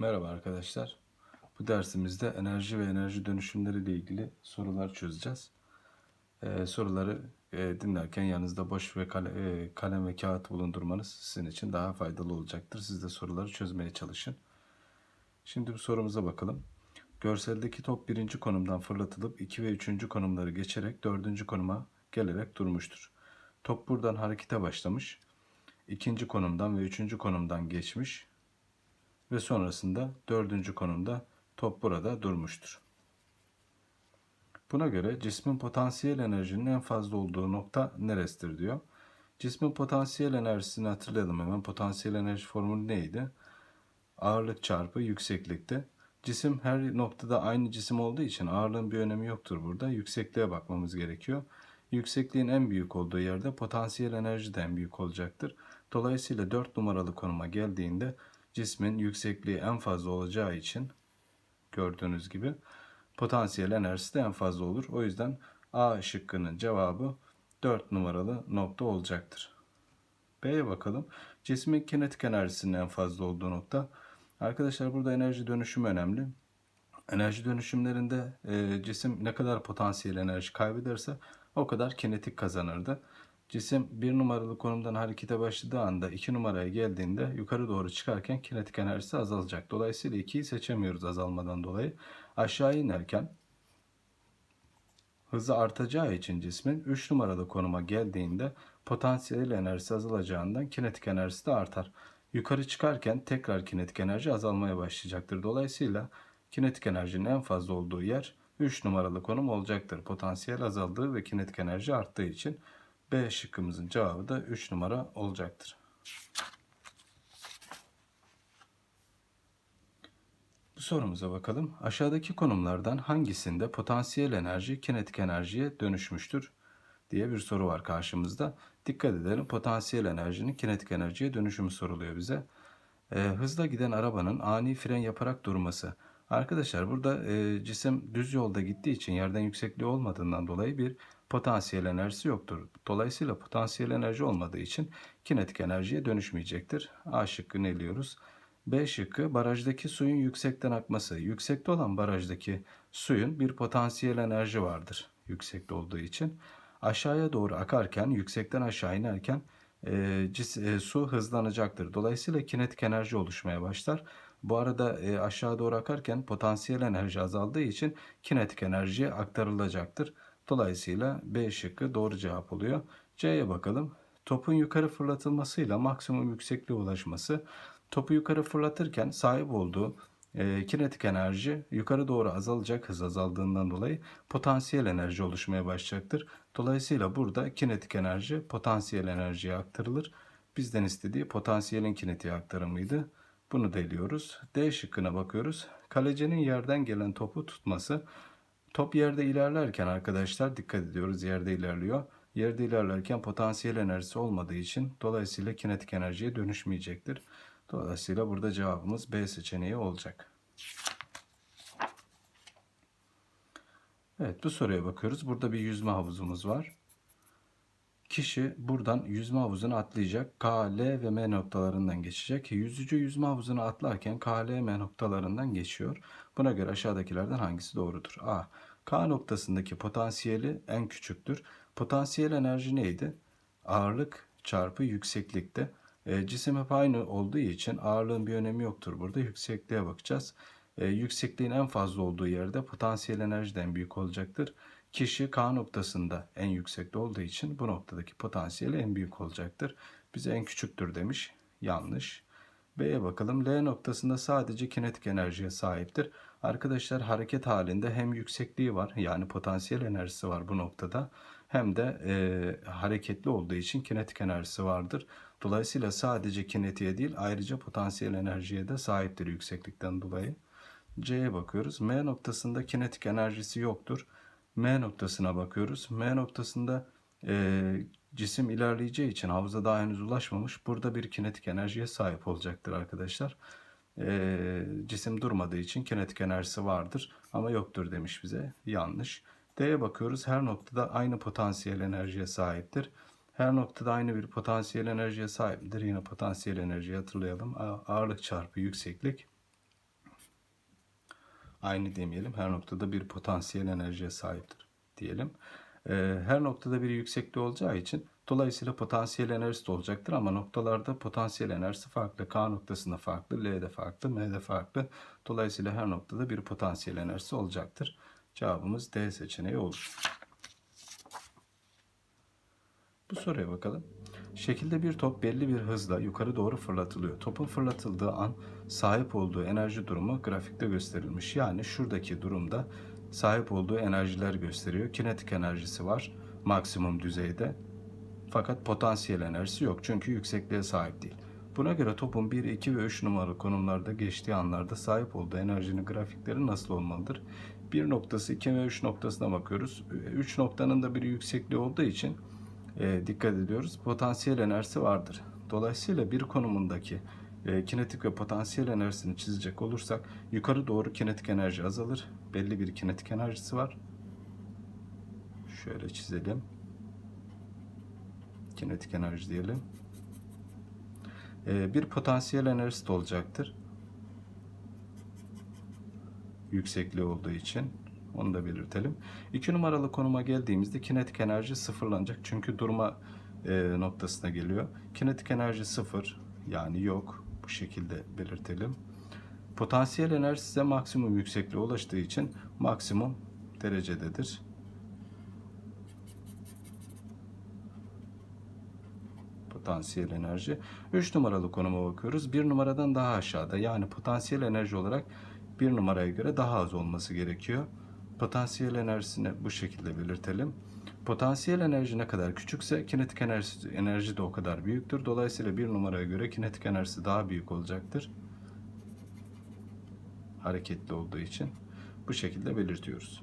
Merhaba arkadaşlar. Bu dersimizde enerji ve enerji dönüşümleri ile ilgili sorular çözeceğiz. Ee, soruları e, dinlerken yanınızda boş ve kale, e, kalem ve kağıt bulundurmanız sizin için daha faydalı olacaktır. Siz de soruları çözmeye çalışın. Şimdi bu sorumuza bakalım. Görseldeki top birinci konumdan fırlatılıp 2 ve 3. konumları geçerek dördüncü konuma gelerek durmuştur. Top buradan harekete başlamış. ikinci konumdan ve üçüncü konumdan geçmiş ve sonrasında dördüncü konumda top burada durmuştur. Buna göre cismin potansiyel enerjinin en fazla olduğu nokta neresidir diyor. Cismin potansiyel enerjisini hatırlayalım hemen. Potansiyel enerji formülü neydi? Ağırlık çarpı yükseklikte. Cisim her noktada aynı cisim olduğu için ağırlığın bir önemi yoktur burada. Yüksekliğe bakmamız gerekiyor. Yüksekliğin en büyük olduğu yerde potansiyel enerji de en büyük olacaktır. Dolayısıyla 4 numaralı konuma geldiğinde cismin yüksekliği en fazla olacağı için gördüğünüz gibi potansiyel enerjisi de en fazla olur. O yüzden A şıkkının cevabı 4 numaralı nokta olacaktır. B'ye bakalım. Cismin kinetik enerjisinin en fazla olduğu nokta. Arkadaşlar burada enerji dönüşümü önemli. Enerji dönüşümlerinde e, cisim ne kadar potansiyel enerji kaybederse o kadar kinetik kazanırdı. Cisim bir numaralı konumdan harekete başladığı anda iki numaraya geldiğinde yukarı doğru çıkarken kinetik enerjisi azalacak. Dolayısıyla 2'yi seçemiyoruz azalmadan dolayı. Aşağı inerken hızı artacağı için cismin 3 numaralı konuma geldiğinde potansiyel enerjisi azalacağından kinetik enerjisi de artar. Yukarı çıkarken tekrar kinetik enerji azalmaya başlayacaktır. Dolayısıyla kinetik enerjinin en fazla olduğu yer 3 numaralı konum olacaktır. Potansiyel azaldığı ve kinetik enerji arttığı için B şıkkımızın cevabı da 3 numara olacaktır. Bu sorumuza bakalım. Aşağıdaki konumlardan hangisinde potansiyel enerji kinetik enerjiye dönüşmüştür diye bir soru var karşımızda. Dikkat edelim potansiyel enerjinin kinetik enerjiye dönüşümü soruluyor bize. E, hızla giden arabanın ani fren yaparak durması. Arkadaşlar burada e, cisim düz yolda gittiği için yerden yüksekliği olmadığından dolayı bir potansiyel enerjisi yoktur. Dolayısıyla potansiyel enerji olmadığı için kinetik enerjiye dönüşmeyecektir. A şıkkını eliyoruz. B şıkkı barajdaki suyun yüksekten akması. Yüksekte olan barajdaki suyun bir potansiyel enerji vardır yüksekte olduğu için. Aşağıya doğru akarken, yüksekten aşağı inerken e, cis, e, su hızlanacaktır. Dolayısıyla kinetik enerji oluşmaya başlar. Bu arada e, aşağı doğru akarken potansiyel enerji azaldığı için kinetik enerjiye aktarılacaktır. Dolayısıyla B şıkkı doğru cevap oluyor. C'ye bakalım. Topun yukarı fırlatılmasıyla maksimum yüksekliğe ulaşması. Topu yukarı fırlatırken sahip olduğu e, kinetik enerji yukarı doğru azalacak hız azaldığından dolayı potansiyel enerji oluşmaya başlayacaktır. Dolayısıyla burada kinetik enerji potansiyel enerjiye aktarılır. Bizden istediği potansiyelin kinetiğe aktarımıydı. Bunu deliyoruz. D şıkkına bakıyoruz. Kalecinin yerden gelen topu tutması. Top yerde ilerlerken arkadaşlar dikkat ediyoruz yerde ilerliyor. Yerde ilerlerken potansiyel enerjisi olmadığı için dolayısıyla kinetik enerjiye dönüşmeyecektir. Dolayısıyla burada cevabımız B seçeneği olacak. Evet bu soruya bakıyoruz. Burada bir yüzme havuzumuz var. Kişi buradan yüzme havuzuna atlayacak. K, L ve M noktalarından geçecek. Yüzücü yüzme havuzuna atlarken K, L, M noktalarından geçiyor. Buna göre aşağıdakilerden hangisi doğrudur? A. K noktasındaki potansiyeli en küçüktür. Potansiyel enerji neydi? Ağırlık çarpı yükseklikte. E, cisim hep aynı olduğu için ağırlığın bir önemi yoktur. Burada yüksekliğe bakacağız. E, yüksekliğin en fazla olduğu yerde potansiyel enerji de en büyük olacaktır. Kişi K noktasında en yüksekte olduğu için bu noktadaki potansiyeli en büyük olacaktır. Bize en küçüktür demiş. Yanlış. B'ye bakalım. L noktasında sadece kinetik enerjiye sahiptir. Arkadaşlar hareket halinde hem yüksekliği var yani potansiyel enerjisi var bu noktada hem de e, hareketli olduğu için kinetik enerjisi vardır. Dolayısıyla sadece kinetiğe değil ayrıca potansiyel enerjiye de sahiptir yükseklikten dolayı. C'ye bakıyoruz. M noktasında kinetik enerjisi yoktur. M noktasına bakıyoruz. M noktasında e, cisim ilerleyeceği için havuza daha henüz ulaşmamış. Burada bir kinetik enerjiye sahip olacaktır arkadaşlar. E, cisim durmadığı için kinetik enerjisi vardır ama yoktur demiş bize. Yanlış. D'ye bakıyoruz. Her noktada aynı potansiyel enerjiye sahiptir. Her noktada aynı bir potansiyel enerjiye sahiptir. Yine potansiyel enerjiyi hatırlayalım. Ağırlık çarpı yükseklik. Aynı demeyelim. Her noktada bir potansiyel enerjiye sahiptir diyelim. Ee, her noktada bir yüksekliği olacağı için dolayısıyla potansiyel enerjisi de olacaktır ama noktalarda potansiyel enerjisi farklı. K noktasında farklı, L'de farklı, M'de farklı. Dolayısıyla her noktada bir potansiyel enerjisi olacaktır. Cevabımız D seçeneği olur. Bu soruya bakalım. Şekilde bir top belli bir hızla yukarı doğru fırlatılıyor. Topun fırlatıldığı an sahip olduğu enerji durumu grafikte gösterilmiş. Yani şuradaki durumda sahip olduğu enerjiler gösteriyor. Kinetik enerjisi var maksimum düzeyde. Fakat potansiyel enerjisi yok çünkü yüksekliğe sahip değil. Buna göre topun 1, 2 ve 3 numaralı konumlarda geçtiği anlarda sahip olduğu enerjinin grafikleri nasıl olmalıdır? 1 noktası, 2 ve 3 noktasına bakıyoruz. 3 noktanın da bir yüksekliği olduğu için e, dikkat ediyoruz. Potansiyel enerjisi vardır. Dolayısıyla bir konumundaki e, kinetik ve potansiyel enerjisini çizecek olursak yukarı doğru kinetik enerji azalır. Belli bir kinetik enerjisi var. Şöyle çizelim. Kinetik enerji diyelim. E, bir potansiyel enerjisi de olacaktır. Yüksekliği olduğu için. Onu da belirtelim. 2 numaralı konuma geldiğimizde kinetik enerji sıfırlanacak. Çünkü durma e, noktasına geliyor. Kinetik enerji sıfır yani yok. Bu şekilde belirtelim. Potansiyel enerji size maksimum yüksekliğe ulaştığı için maksimum derecededir. Potansiyel enerji. 3 numaralı konuma bakıyoruz. 1 numaradan daha aşağıda. Yani potansiyel enerji olarak 1 numaraya göre daha az olması gerekiyor. Potansiyel enerjisini bu şekilde belirtelim. Potansiyel enerji ne kadar küçükse kinetik enerji, enerji de o kadar büyüktür. Dolayısıyla bir numaraya göre kinetik enerjisi daha büyük olacaktır. Hareketli olduğu için bu şekilde belirtiyoruz.